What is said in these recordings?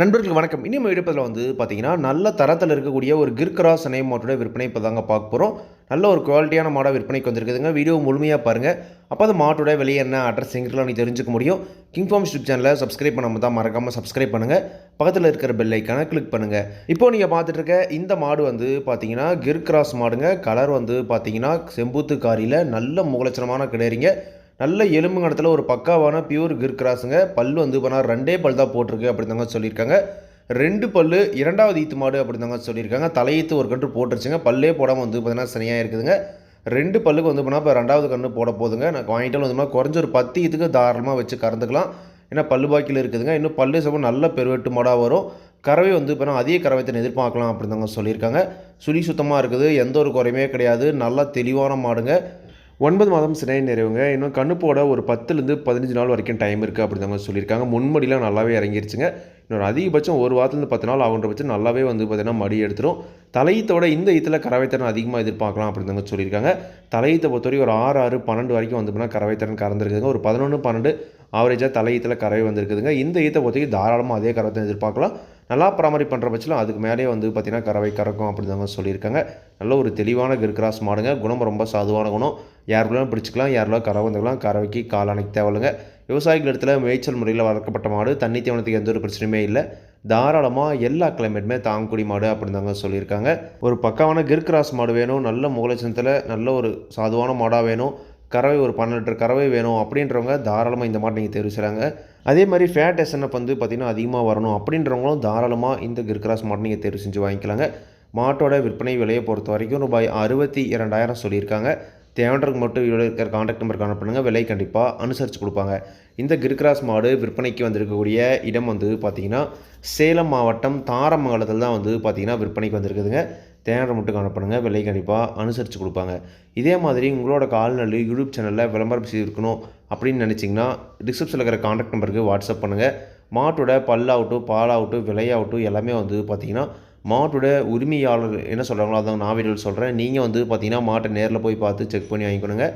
நண்பர்களுக்கு வணக்கம். இனிமே எடுப்பதில் வந்து பார்த்தீங்கன்னா நல்ல தரத்தில் இருக்கக்கூடிய ஒரு கிர்கிராஸ் சினை மாட்டோட விற்பனை இப்போ தாங்க பார்க்க போகிறோம் நல்ல ஒரு குவாலிட்டியான மாடாக விற்பனைக்கு வந்திருக்குதுங்க. வீடியோ முழுமையாக பாருங்கள் அப்போ அந்த மாட்டோட விலை என்ன அட்ரஸ் எங்கெல்லாம் நீ தெரிஞ்சுக்க முடியும் கிங்ஃபார்ம் யூடியூப் சேனலை சப்ஸ்கிரைப் பண்ணாமல் தான் மறக்காமல் சப்ஸ்கிரைப் பண்ணுங்கள் பக்கத்தில் இருக்கிற பெல் ஐக்கானை கிளிக் பண்ணுங்கள் இப்போது நீங்கள் பார்த்துட்டு இருக்க இந்த மாடு வந்து பார்த்தீங்கன்னா கிர்கிராஸ் மாடுங்க. கலர் வந்து பார்த்தீங்கன்னா செம்பூத்து காரியில் நல்ல முகலட்சணமான கிடையிறீங்க. நல்ல எலும்புங்கடத்தில் ஒரு பக்காவான பியூர் கிர் கிராஸுங்க. பல் வந்து போனால் ரெண்டே பல் தான் போட்டிருக்கு அப்படிதாங்க சொல்லியிருக்காங்க. ரெண்டு பல் இரண்டாவது ஈத்து மாடு அப்படிதாங்க சொல்லியிருக்காங்க. தலையீத்து ஒரு கன்று போட்டுருச்சுங்க. பல்லே போடாமல் வந்து பார்த்தீங்கன்னா சனியாக இருக்குதுங்க. ரெண்டு பல்லுக்கு வந்து போனால் இப்போ ரெண்டாவது கன்று போட போதுங்க நான் வாங்கிட்டாலும் வந்து குறைஞ்ச ஒரு பத்து ஈத்துக்கு தாராளமாக வச்சு கறந்துக்கலாம். ஏன்னா பல்லு பாக்கியில் இருக்குதுங்க. இன்னும் பல்லு சமம் நல்ல பெருவெட்டு மாடாக வரும். கறவை வந்து இப்போ அதிக கறவைத்தனை எதிர்பார்க்கலாம் அப்படிதாங்க சொல்லியிருக்காங்க. சுழி சுத்தமாக இருக்குது. எந்த ஒரு குறையுமே கிடையாது. நல்லா தெளிவான மாடுங்க. ஒன்பது மாதம் சிறை நிறைவுங்க. இன்னும் கண்ணுப்போட ஒரு பத்துலேருந்து பதினஞ்சு நாள் வரைக்கும் டைம் இருக்குது அப்படிதாங்க சொல்லியிருக்காங்க. முன்மடிலாம் நல்லாவே இறங்கிருச்சுங்க. இன்னொரு அதிகபட்சம் ஒரு வாரத்துலேருந்து பத்து நாள் ஆகுன்ற பட்சம் நல்லாவே வந்து பார்த்திங்கன்னா மடி எடுத்துரும். தலையத்தோட இந்த இதில் கரவைத்திறன் அதிகமாக எதிர்பார்க்கலாம் அப்படிங்க சொல்லியிருக்காங்க. தலையத்தை பொறுத்தவரை ஒரு ஆறு ஆறு பன்னெண்டு வரைக்கும் வந்து பார்த்தீங்கன்னா கறவைத்திறன் கறந்துருக்குதுங்க. ஒரு பதினொன்று பன்னெண்டு ஆவரேஜாக தலையீத்தில் கறவை வந்திருக்குதுங்க. இந்த ஈத்தை பொறுத்தவரைக்கும் தாராளமாக அதே கறவை எதிர்பார்க்கலாம். நல்லா பராமரி பண்ணுற பட்சத்தில் அதுக்கு மேலே வந்து பார்த்திங்கன்னா கறவை கறக்கும் அப்படிதாங்க சொல்லியிருக்காங்க. நல்ல ஒரு தெளிவான கிர்கிராஸ் மாடுங்க. குணம் ரொம்ப சாதுவான குணம். யாருக்குள்ளாம் பிடிச்சிக்கலாம் யாரெல்லாம் கறவை வந்துக்கலாம் கறவைக்கு காலானைக்கு தேவையில்லைங்க. விவசாயிகள் இடத்துல மேய்ச்சல் முறையில் வளர்க்கப்பட்ட மாடு. தண்ணி தேவனத்துக்கு எந்த ஒரு பிரச்சனையுமே இல்லை. தாராளமாக எல்லா கிளைமேட்டுமே தாங்குடி மாடு அப்படின்னு தாங்க சொல்லியிருக்காங்க. ஒரு பக்காவான கிர்கிராஸ் மாடு வேணும். நல்ல முகலட்சணத்தில் நல்ல ஒரு சாதுவான மாடாக வேணும். கறவை ஒரு பன்னெண்டு லிட்டர் கறவை வேணும் அப்படின்றவங்க தாராளமாக இந்த மாதிரி நீங்கள் தேர்வு செய்கிறாங்க அதே மாதிரி ஃபேட் எஸ்என்எஃப் வந்து பார்த்திங்கன்னா அதிகமாக வரணும் அப்படின்றவங்களும் தாராளமாக இந்த கிர்கிராஸ் மாட்டை நீங்கள் தேர்வு செஞ்சு வாங்கிக்கலாங்க. மாட்டோட விற்பனை விலையை பொறுத்த வரைக்கும் ரூபாய் அறுபத்தி இரண்டாயிரம் சொல்லியிருக்காங்க. தேவைன்றதுக்கு மட்டும் இவ்வளோ இருக்கிற காண்டாக்ட் நம்பர் காண பண்ணுங்கள் விலை கண்டிப்பாக அனுசரித்து கொடுப்பாங்க. இந்த கிர்கிராஸ் மாடு விற்பனைக்கு வந்திருக்கக்கூடிய இடம் வந்து பார்த்திங்கன்னா சேலம் மாவட்டம் தாரமங்கலத்தில் தான் வந்து பார்த்திங்கன்னா விற்பனைக்கு வந்திருக்குதுங்க. தேவை மட்டும் காணப்படுங்க விலை கண்டிப்பாக அனுசரித்து கொடுப்பாங்க. இதே மாதிரி உங்களோட கால்நடை யூடியூப் சேனலில் விளம்பரம் செய்திருக்கணும் அப்படின்னு நினச்சிங்கன்னா டிஸ்கிரிப்ஷனில் இருக்கிற காண்டாக்ட் நம்பருக்கு வாட்ஸ்அப் பண்ணுங்கள் மாட்டோட பல்லாகட்டும் பாலாகட்டும் விலையாகட்டும் எல்லாமே வந்து பார்த்திங்கன்னா மாட்டோட உரிமையாளர் என்ன சொல்கிறாங்களோ அதான் நான் வீடியோ சொல்கிறேன் நீங்கள் வந்து பார்த்தீங்கன்னா மாட்டை நேரில் போய் பார்த்து செக் பண்ணி வாங்கிக்கணுங்க.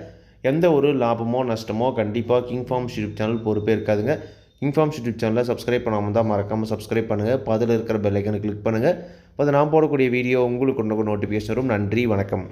எந்த ஒரு லாபமோ நஷ்டமோ கண்டிப்பாக கிங் ஃபார்ம் யூடியூப் சேனல் பொறுப்பே இருக்காதுங்க. கிங் ஃபார்ம் யூடியூப் சேனலை சப்ஸ்கிரைப் பண்ணாமல் தான் மறக்காமல் சப்ஸ்கிரைப் பண்ணுங்கள் பதில் இருக்கிற பெல்லைக்கனை கிளிக் பண்ணுங்கள் அது நான் போடக்கூடிய வீடியோ உங்களுக்கு கொண்டு நோட்டிஃபிகேஷன் வரும். நன்றி வணக்கம்.